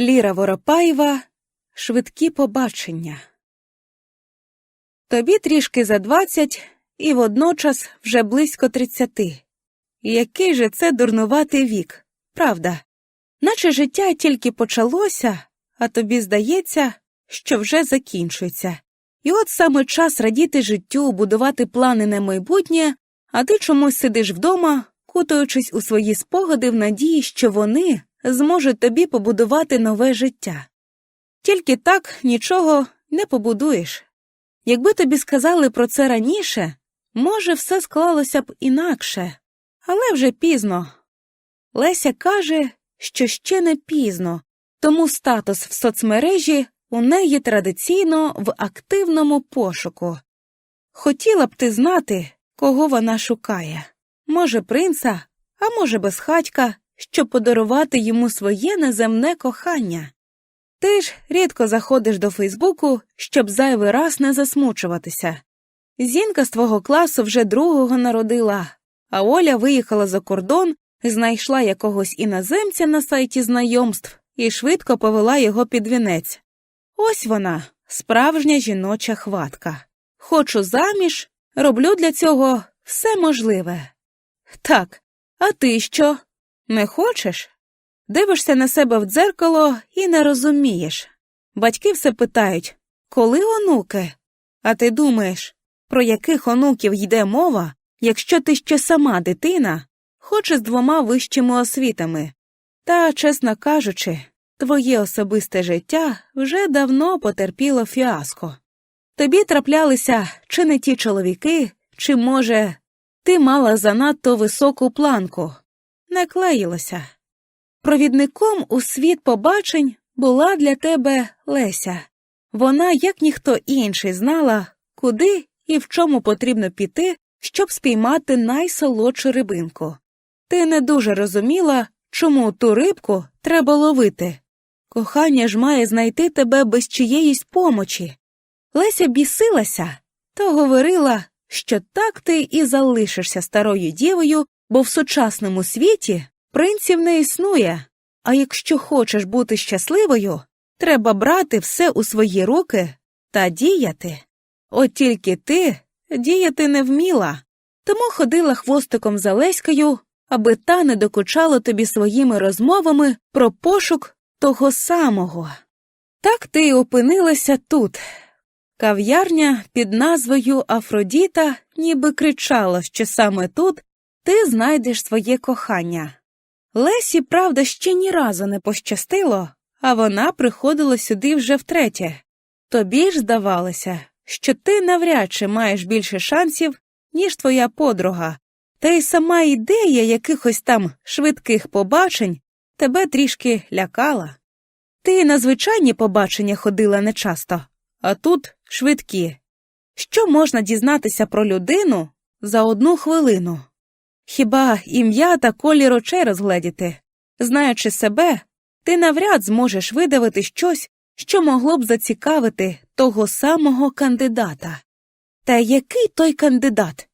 Ліра Воропаєва Швидкі побачення. Тобі трішки за двадцять і водночас вже близько тридцяти. Який же це дурнуватий вік, правда? Наче життя тільки почалося, а тобі здається, що вже закінчується. І от саме час радіти життю, будувати плани на майбутнє, а ти чомусь сидиш вдома, кутаючись у свої спогади в надії, що вони зможуть тобі побудувати нове життя. Тільки так нічого не побудуєш. Якби тобі сказали про це раніше, може, все склалося б інакше, але вже пізно. Леся каже, що ще не пізно, тому статус в соцмережі у неї традиційно в активному пошуку. Хотіла б ти знати, кого вона шукає може, принца, а може, безхатька, щоб подарувати йому своє неземне кохання. Ти ж рідко заходиш до Фейсбуку, щоб зайвий раз не засмучуватися. Зінка з твого класу вже другого народила, а Оля виїхала за кордон, знайшла якогось іноземця на сайті знайомств і швидко повела його під вінець. Ось вона, справжня жіноча хватка. Хочу заміж, роблю для цього все можливе. Так, а ти що? Не хочеш? Дивишся на себе в дзеркало і не розумієш. Батьки все питають коли онуки? А ти думаєш, про яких онуків йде мова, якщо ти ще сама дитина, хоч з двома вищими освітами? Та, чесно кажучи, твоє особисте життя вже давно потерпіло фіаско. Тобі траплялися чи не ті чоловіки, чи, може, ти мала занадто високу планку, не клеїлося. Провідником у світ побачень була для тебе Леся. Вона, як ніхто інший, знала, куди і в чому потрібно піти, щоб спіймати найсолодшу рибинку. Ти не дуже розуміла, чому ту рибку треба ловити. Кохання ж має знайти тебе без чиєїсь помочі. Леся бісилася, то говорила, що так ти і залишишся старою дівою, бо в сучасному світі принців не існує, а якщо хочеш бути щасливою, треба брати все у свої руки та діяти. От тільки ти діяти не вміла, тому ходила хвостиком за Леською, аби та не докучала тобі своїми розмовами про пошук того самого. Так ти й опинилася тут. Кав'ярня під назвою Афродіта ніби кричала, що саме тут ти знайдеш своє кохання. Лесі, правда, ще ні разу не пощастило, а вона приходила сюди вже втретє. Тобі ж здавалося, що ти навряд чи маєш більше шансів, ніж твоя подруга, та й сама ідея якихось там швидких побачень тебе трішки лякала. Ти на звичайні побачення ходила нечасто, а тут швидкі. Що можна дізнатися про людину за одну хвилину? Хіба ім'я та колір очей розгледіти? Знаючи себе, ти навряд зможеш видавити щось, що могло б зацікавити того самого кандидата. Та який той кандидат?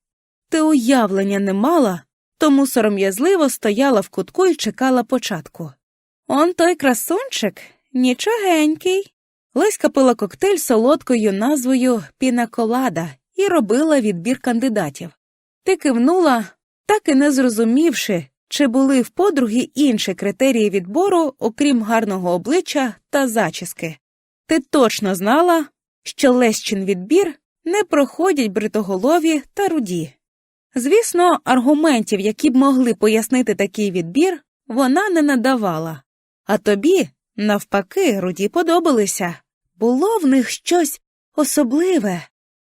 Ти уявлення не мала, тому сором'язливо стояла в кутку і чекала початку. Он той красунчик нічогенький. Леська пила коктейль солодкою назвою Пінаколада і робила відбір кандидатів. Ти кивнула, так і не зрозумівши, чи були в подруги інші критерії відбору, окрім гарного обличчя та зачіски. Ти точно знала, що Лещин відбір не проходять бритоголові та руді. Звісно, аргументів, які б могли пояснити такий відбір, вона не надавала, а тобі, навпаки, руді подобалися. Було в них щось особливе,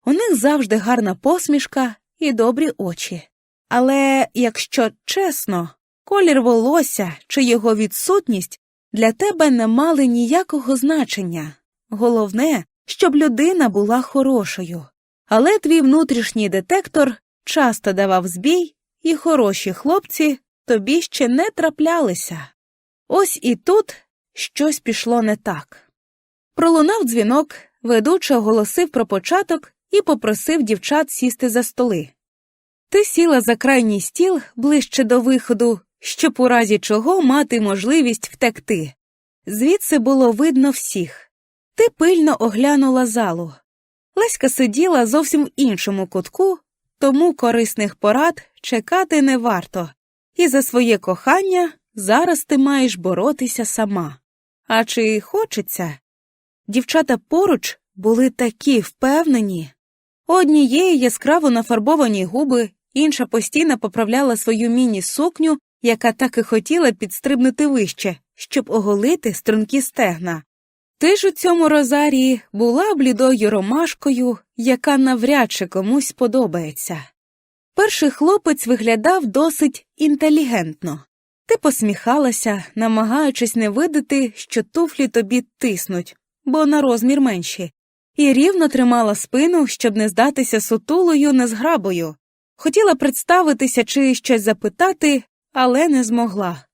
у них завжди гарна посмішка і добрі очі. Але, якщо чесно, колір волосся чи його відсутність для тебе не мали ніякого значення. Головне, щоб людина була хорошою. Але твій внутрішній детектор часто давав збій, і хороші хлопці тобі ще не траплялися. Ось і тут щось пішло не так. Пролунав дзвінок, ведучий оголосив про початок і попросив дівчат сісти за столи. Ти сіла за крайній стіл ближче до виходу, щоб у разі чого мати можливість втекти. Звідси було видно всіх. Ти пильно оглянула залу. Леська сиділа зовсім в іншому кутку, тому корисних порад чекати не варто, і за своє кохання зараз ти маєш боротися сама. А чи хочеться? Дівчата поруч були такі впевнені. Однієї яскраво нафарбовані губи, інша постійно поправляла свою міні-сукню, яка так і хотіла підстрибнути вище, щоб оголити стрункі стегна. Ти ж у цьому розарії була блідою ромашкою, яка навряд чи комусь подобається. Перший хлопець виглядав досить інтелігентно. Ти посміхалася, намагаючись не видати, що туфлі тобі тиснуть, бо на розмір менші, і рівно тримала спину, щоб не здатися сутулою незграбою. Хотіла представитися чи щось запитати, але не змогла.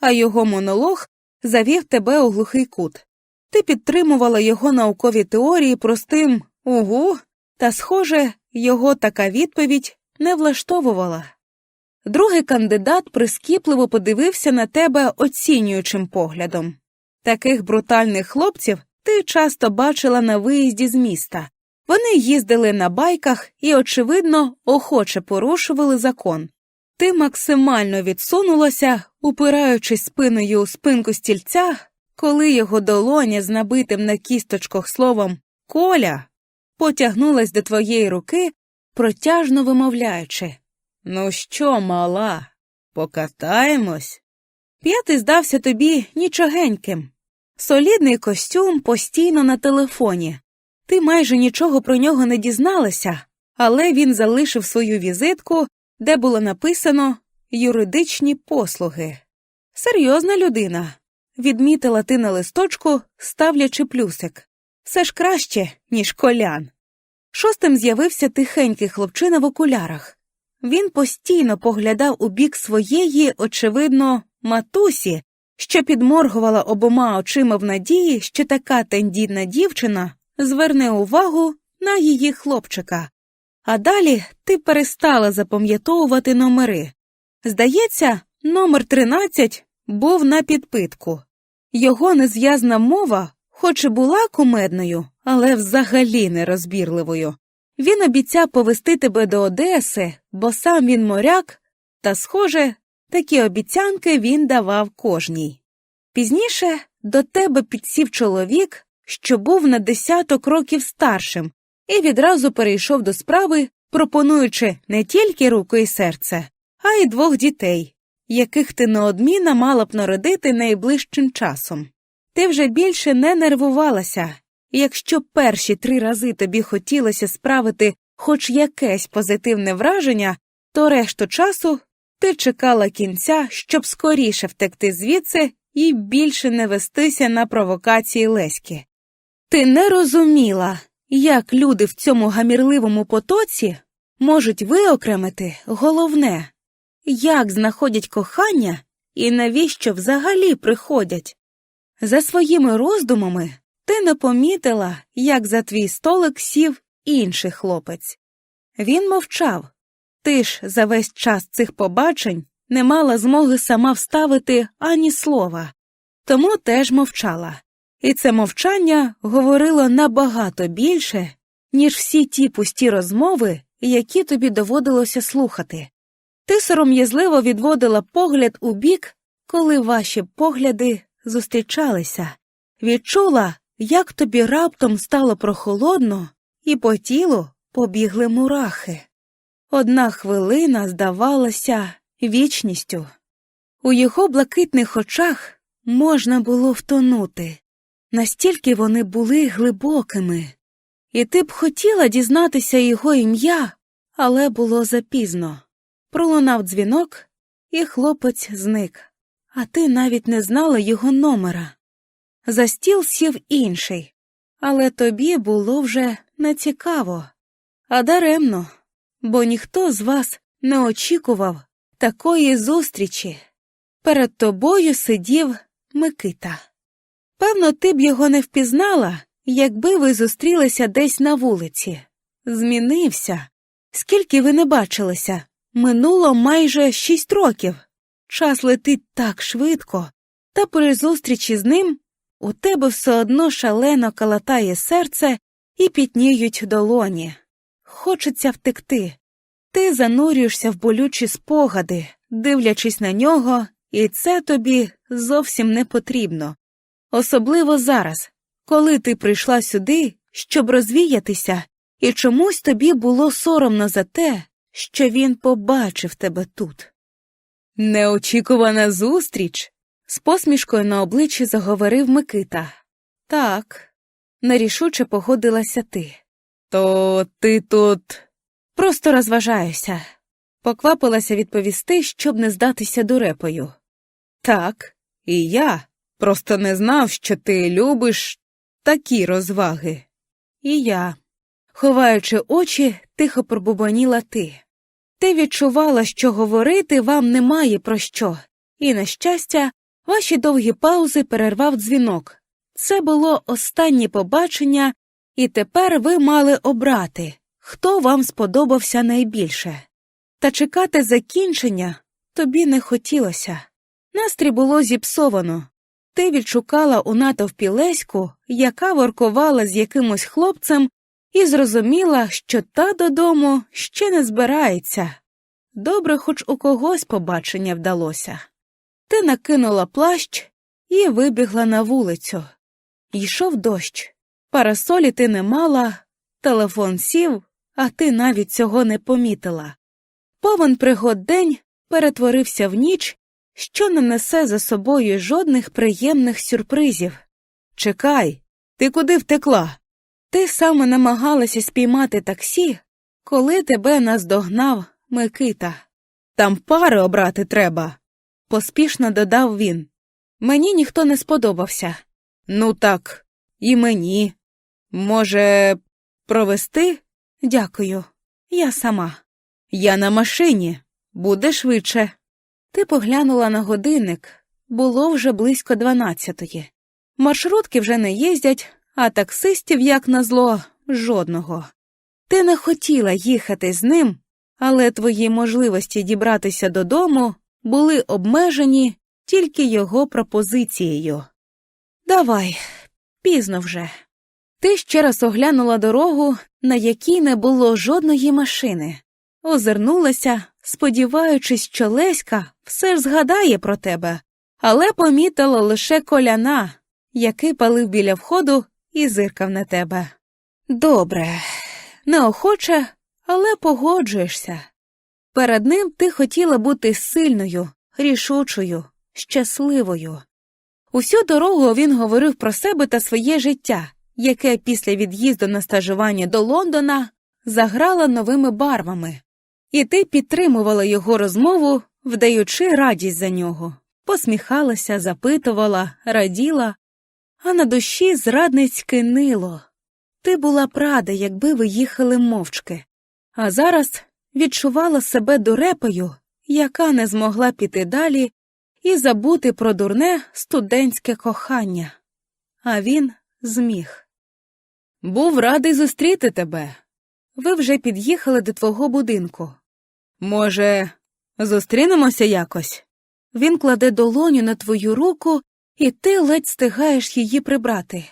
А його монолог завів тебе у глухий кут. Ти підтримувала його наукові теорії простим угу, та, схоже, його така відповідь не влаштовувала. Другий кандидат прискіпливо подивився на тебе оцінюючим поглядом. Таких брутальних хлопців ти часто бачила на виїзді з міста. Вони їздили на байках і, очевидно, охоче порушували закон. Ти максимально відсунулася, упираючись спиною у спинку стільця, коли його долоня з набитим на кісточках словом Коля потягнулась до твоєї руки, протяжно вимовляючи Ну що, мала, покатаємось? П'ятий здався тобі нічогеньким. Солідний костюм постійно на телефоні. Ти майже нічого про нього не дізналася, але він залишив свою візитку, де було написано юридичні послуги. Серйозна людина, відмітила ти на листочку, ставлячи плюсик. Все ж краще, ніж колян. Шостим з'явився тихенький хлопчина в окулярах. Він постійно поглядав у бік своєї, очевидно, матусі, що підморгувала обома очима в надії, що така тендітна дівчина зверне увагу на її хлопчика. А далі ти перестала запам'ятовувати номери. Здається, номер 13 був на підпитку. Його незв'язна мова, хоч і була кумедною, але взагалі нерозбірливою. Він обіцяв повести тебе до Одеси, бо сам він моряк, та, схоже, такі обіцянки він давав кожній. Пізніше до тебе підсів чоловік, що був на десяток років старшим, і відразу перейшов до справи, пропонуючи не тільки руку і серце, а й двох дітей, яких ти неодмінно мала б народити найближчим часом. Ти вже більше не нервувалася, і якщо перші три рази тобі хотілося справити хоч якесь позитивне враження, то решту часу ти чекала кінця, щоб скоріше втекти звідси і більше не вестися на провокації Леськи. Ти не розуміла, як люди в цьому гамірливому потоці можуть виокремити головне, як знаходять кохання і навіщо взагалі приходять. За своїми роздумами ти не помітила, як за твій столик сів інший хлопець. Він мовчав. Ти ж за весь час цих побачень не мала змоги сама вставити ані слова, тому теж мовчала. І це мовчання говорило набагато більше, ніж всі ті пусті розмови, які тобі доводилося слухати. Ти сором'язливо відводила погляд у бік, коли ваші погляди зустрічалися, відчула, як тобі раптом стало прохолодно, і по тілу побігли мурахи. Одна хвилина здавалася вічністю. У його блакитних очах можна було втонути, настільки вони були глибокими, і ти б хотіла дізнатися його ім'я, але було запізно. Пролунав дзвінок, і хлопець зник, а ти навіть не знала його номера. За стіл сів інший, але тобі було вже нецікаво, а даремно, бо ніхто з вас не очікував такої зустрічі. Перед тобою сидів Микита. Певно, ти б його не впізнала, якби ви зустрілися десь на вулиці. Змінився. Скільки ви не бачилися? Минуло майже шість років. Час летить так швидко, та при зустрічі з ним у тебе все одно шалено калатає серце і пітніють долоні. Хочеться втекти. Ти занурюєшся в болючі спогади, дивлячись на нього, і це тобі зовсім не потрібно. Особливо зараз, коли ти прийшла сюди, щоб розвіятися, і чомусь тобі було соромно за те, що він побачив тебе тут. Неочікувана зустріч. з посмішкою на обличчі заговорив Микита. Так, нерішуче погодилася ти. То ти тут просто розважаюся. Поквапилася відповісти, щоб не здатися дурепою. Так, і я просто не знав, що ти любиш такі розваги. І я, ховаючи очі, тихо пробубаніла ти. Ти відчувала, що говорити вам немає про що, і, на щастя, ваші довгі паузи перервав дзвінок. Це було останнє побачення, і тепер ви мали обрати, хто вам сподобався найбільше. Та чекати закінчення тобі не хотілося. Настрій було зіпсовано. Ти відшукала у натовпі Леську, яка воркувала з якимось хлопцем, і зрозуміла, що та додому ще не збирається. Добре, хоч у когось побачення вдалося. Ти накинула плащ і вибігла на вулицю. Йшов дощ. Парасолі ти не мала, телефон сів, а ти навіть цього не помітила. Повен пригод день перетворився в ніч, що не несе за собою жодних приємних сюрпризів. Чекай, ти куди втекла? Ти саме намагалася спіймати таксі, коли тебе наздогнав Микита. Там пари обрати треба, поспішно додав він. Мені ніхто не сподобався. Ну так, і мені. Може, провести? Дякую. Я сама. Я на машині. Буде швидше. Ти поглянула на годинник. Було вже близько дванадцятої. Маршрутки вже не їздять, а таксистів, як назло, жодного. Ти не хотіла їхати з ним, але твої можливості дібратися додому були обмежені тільки його пропозицією. Давай, пізно вже. Ти ще раз оглянула дорогу, на якій не було жодної машини, озирнулася, сподіваючись, що Леська все ж згадає про тебе, але помітила лише коляна, який палив біля входу і зиркав на тебе. Добре, неохоче, але погоджуєшся. Перед ним ти хотіла бути сильною, рішучою, щасливою. Усю дорогу він говорив про себе та своє життя, яке після від'їзду на стажування до Лондона заграло новими барвами, і ти підтримувала його розмову, вдаючи радість за нього, посміхалася, запитувала, раділа, а на душі зрадницьки нило. Ти була б рада, якби ви їхали мовчки, а зараз відчувала себе дурепою, яка не змогла піти далі і забути про дурне студентське кохання. А він зміг. Був радий зустріти тебе. Ви вже під'їхали до твого будинку. Може, зустрінемося якось? Він кладе долоню на твою руку, і ти ледь стигаєш її прибрати.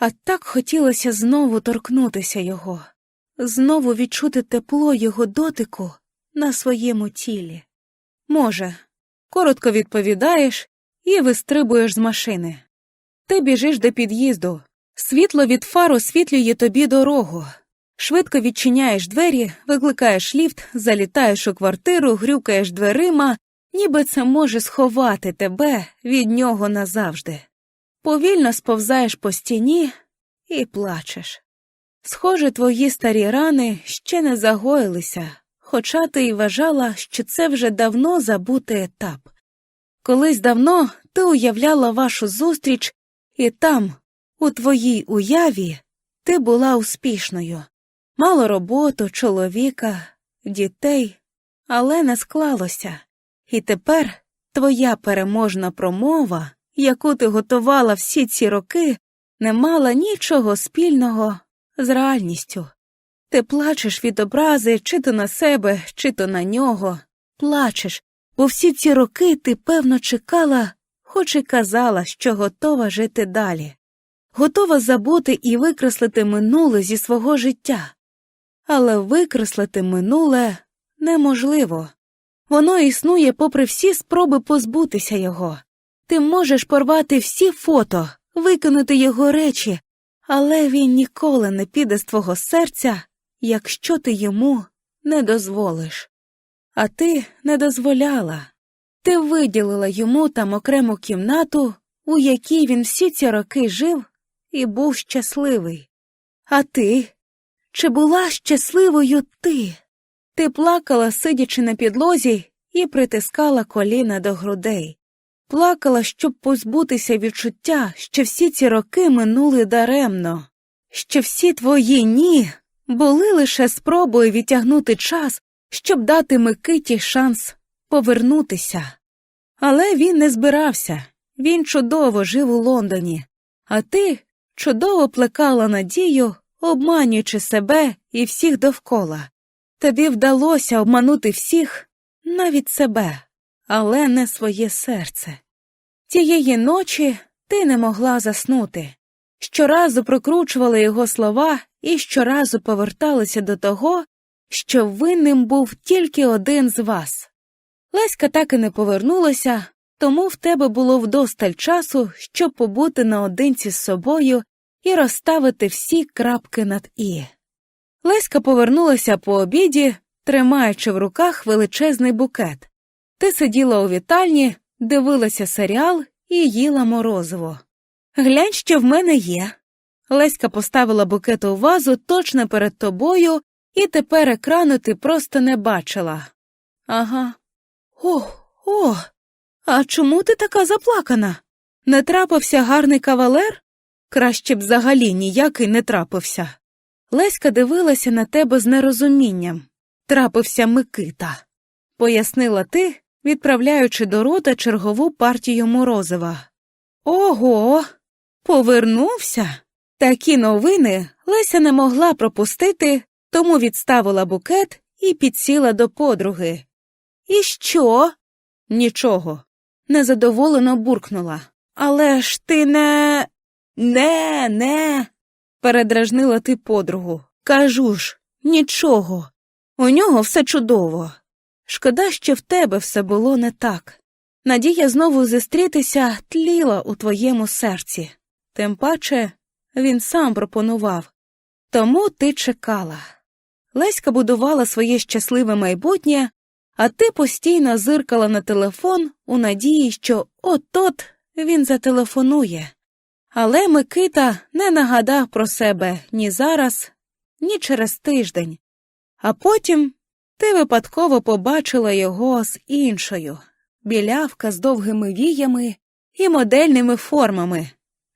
А так хотілося знову торкнутися його, знову відчути тепло його дотику на своєму тілі. Може, коротко відповідаєш і вистрибуєш з машини. Ти біжиш до під'їзду, світло від фар освітлює тобі дорогу. Швидко відчиняєш двері, викликаєш ліфт, залітаєш у квартиру, грюкаєш дверима, ніби це може сховати тебе від нього назавжди. Повільно сповзаєш по стіні і плачеш. Схоже, твої старі рани ще не загоїлися, хоча ти й вважала, що це вже давно забутий етап. Колись давно ти уявляла вашу зустріч, і там, у твоїй уяві, ти була успішною, мало роботу, чоловіка, дітей, але не склалося. І тепер твоя переможна промова, яку ти готувала всі ці роки, не мала нічого спільного з реальністю. Ти плачеш від образи чи то на себе, чи то на нього, плачеш, бо всі ці роки ти, певно, чекала хоч і казала, що готова жити далі, готова забути і викреслити минуле зі свого життя. Але викреслити минуле неможливо. Воно існує попри всі спроби позбутися його. Ти можеш порвати всі фото, викинути його речі, але він ніколи не піде з твого серця, якщо ти йому не дозволиш. А ти не дозволяла. Ти виділила йому там окрему кімнату, у якій він всі ці роки жив і був щасливий. А ти? Чи була щасливою ти? Ти плакала, сидячи на підлозі, і притискала коліна до грудей. Плакала, щоб позбутися відчуття, що всі ці роки минули даремно, що всі твої ні були лише спробою відтягнути час, щоб дати Микиті шанс повернутися. Але він не збирався, він чудово жив у Лондоні, а ти чудово плекала надію, обманюючи себе і всіх довкола. Тобі вдалося обманути всіх, навіть себе, але не своє серце. Тієї ночі ти не могла заснути. Щоразу прокручували його слова і щоразу поверталися до того, що винним був тільки один з вас. Леська так і не повернулася, тому в тебе було вдосталь часу, щоб побути наодинці з собою і розставити всі крапки над і. Леська повернулася по обіді, тримаючи в руках величезний букет. Ти сиділа у вітальні, дивилася серіал і їла морозиво. Глянь, що в мене є. Леська поставила букет у вазу точно перед тобою, і тепер екрану ти просто не бачила. Ага. Ох, о, а чому ти така заплакана? Не трапився гарний кавалер? Краще б взагалі ніякий не трапився. Леська дивилася на тебе з нерозумінням. Трапився Микита, пояснила ти, відправляючи до рота чергову партію морозива. Ого, повернувся. Такі новини Леся не могла пропустити, тому відставила букет і підсіла до подруги. І що? Нічого. Незадоволено буркнула. Але ж ти не. Не, не. передражнила ти подругу. Кажу ж, нічого. У нього все чудово. Шкода, що в тебе все було не так. Надія знову зустрітися тліла у твоєму серці. Тим паче він сам пропонував. Тому ти чекала. Леська будувала своє щасливе майбутнє, а ти постійно зиркала на телефон у надії, що от-от він зателефонує. Але Микита не нагадав про себе ні зараз, ні через тиждень, а потім ти випадково побачила його з іншою білявка з довгими віями і модельними формами,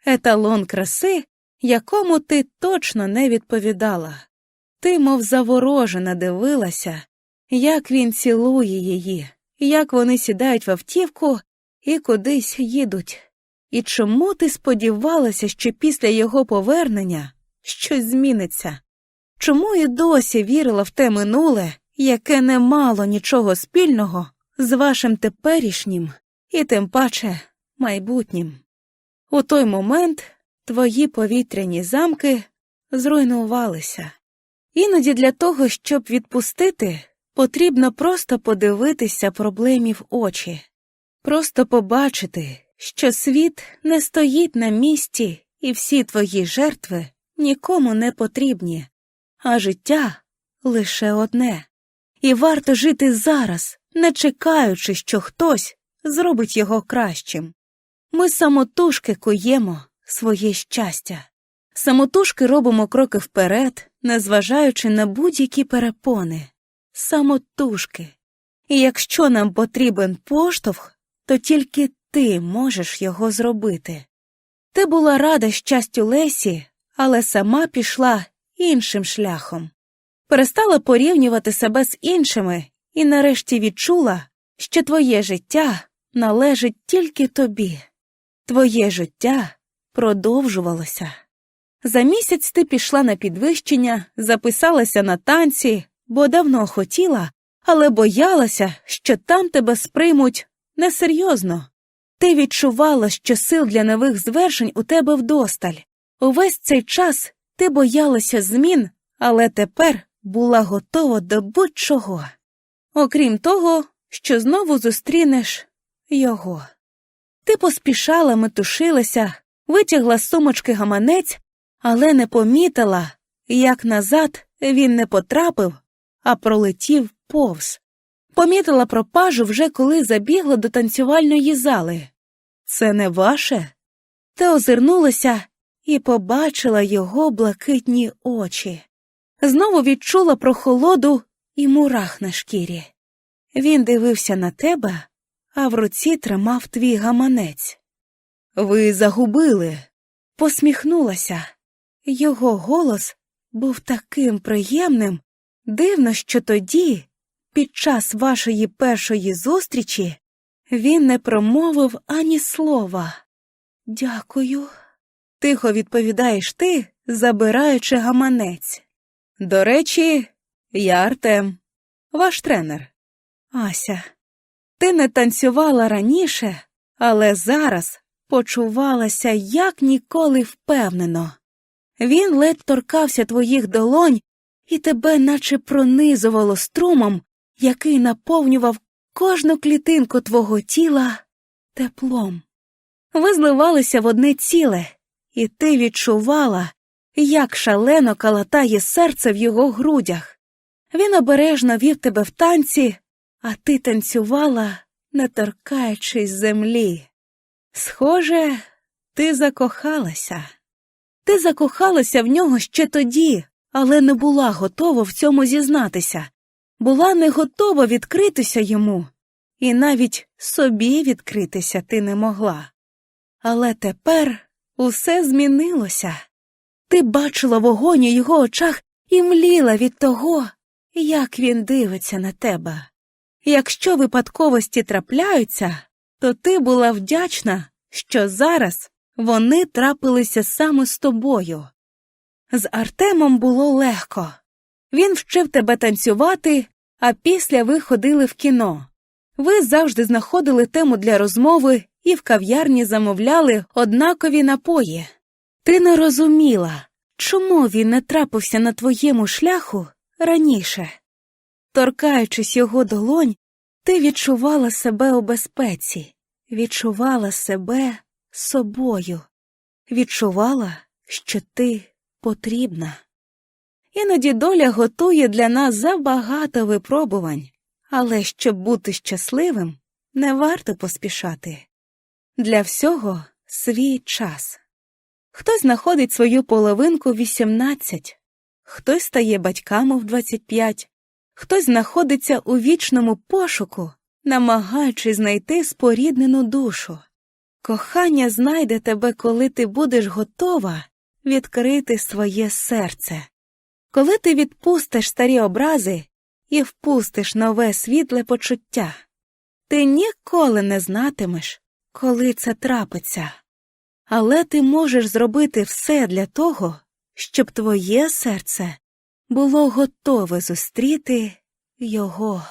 еталон краси, якому ти точно не відповідала. Ти, мов заворожена, дивилася, як він цілує її, як вони сідають в автівку і кудись їдуть. І чому ти сподівалася, що після його повернення щось зміниться? Чому і досі вірила в те минуле, яке не мало нічого спільного з вашим теперішнім і тим паче майбутнім? У той момент твої повітряні замки зруйнувалися. Іноді для того, щоб відпустити, потрібно просто подивитися проблемі в очі, просто побачити, що світ не стоїть на місці, і всі твої жертви нікому не потрібні, а життя лише одне, і варто жити зараз, не чекаючи, що хтось зробить його кращим. Ми самотужки куємо своє щастя, самотужки робимо кроки вперед, незважаючи на будь-які перепони, самотужки. І якщо нам потрібен поштовх, то тільки ти можеш його зробити. Ти була рада щастю Лесі, але сама пішла іншим шляхом, перестала порівнювати себе з іншими і нарешті відчула, що твоє життя належить тільки тобі. Твоє життя продовжувалося. За місяць ти пішла на підвищення, записалася на танці, бо давно хотіла, але боялася, що там тебе сприймуть несерйозно. Ти відчувала, що сил для нових звершень у тебе вдосталь. Увесь цей час ти боялася змін, але тепер була готова до будь-чого. Окрім того, що знову зустрінеш його. Ти поспішала, метушилася, витягла з сумочки гаманець, але не помітила, як назад він не потрапив, а пролетів повз. Помітила пропажу вже коли забігла до танцювальної зали. Це не ваше? Ти озирнулася і побачила його блакитні очі. Знову відчула прохолоду і мурах на шкірі. Він дивився на тебе, а в руці тримав твій гаманець. Ви загубили. Посміхнулася. Його голос був таким приємним, дивно, що тоді, під час вашої першої зустрічі, він не промовив ані слова. Дякую. Тихо відповідаєш ти, забираючи гаманець. До речі, я Артем, ваш тренер. Ася, ти не танцювала раніше, але зараз почувалася як ніколи впевнено. Він ледь торкався твоїх долонь і тебе наче пронизувало струмом, який наповнював кожну клітинку твого тіла теплом. Ви зливалися в одне ціле, і ти відчувала, як шалено калатає серце в його грудях. Він обережно вів тебе в танці, а ти танцювала, не торкаючись землі. Схоже, ти закохалася. Ти закохалася в нього ще тоді, але не була готова в цьому зізнатися, була не готова відкритися йому, і навіть собі відкритися ти не могла. Але тепер усе змінилося. Ти бачила вогонь у його очах і мліла від того, як він дивиться на тебе. Якщо випадковості трапляються, то ти була вдячна, що зараз вони трапилися саме з тобою. З Артемом було легко. Він вчив тебе танцювати, а після ви ходили в кіно. Ви завжди знаходили тему для розмови і в кав'ярні замовляли однакові напої. Ти не розуміла, чому він не трапився на твоєму шляху раніше. Торкаючись його долонь, ти відчувала себе у безпеці, відчувала себе собою, відчувала, що ти потрібна. Іноді доля готує для нас забагато випробувань, але щоб бути щасливим, не варто поспішати. Для всього свій час. Хтось знаходить свою половинку в 18, хтось стає батьками в 25, хтось знаходиться у вічному пошуку, намагаючись знайти споріднену душу. Кохання знайде тебе, коли ти будеш готова відкрити своє серце, коли ти відпустиш старі образи і впустиш нове світле почуття. Ти ніколи не знатимеш, коли це трапиться, але ти можеш зробити все для того, щоб твоє серце було готове зустріти його.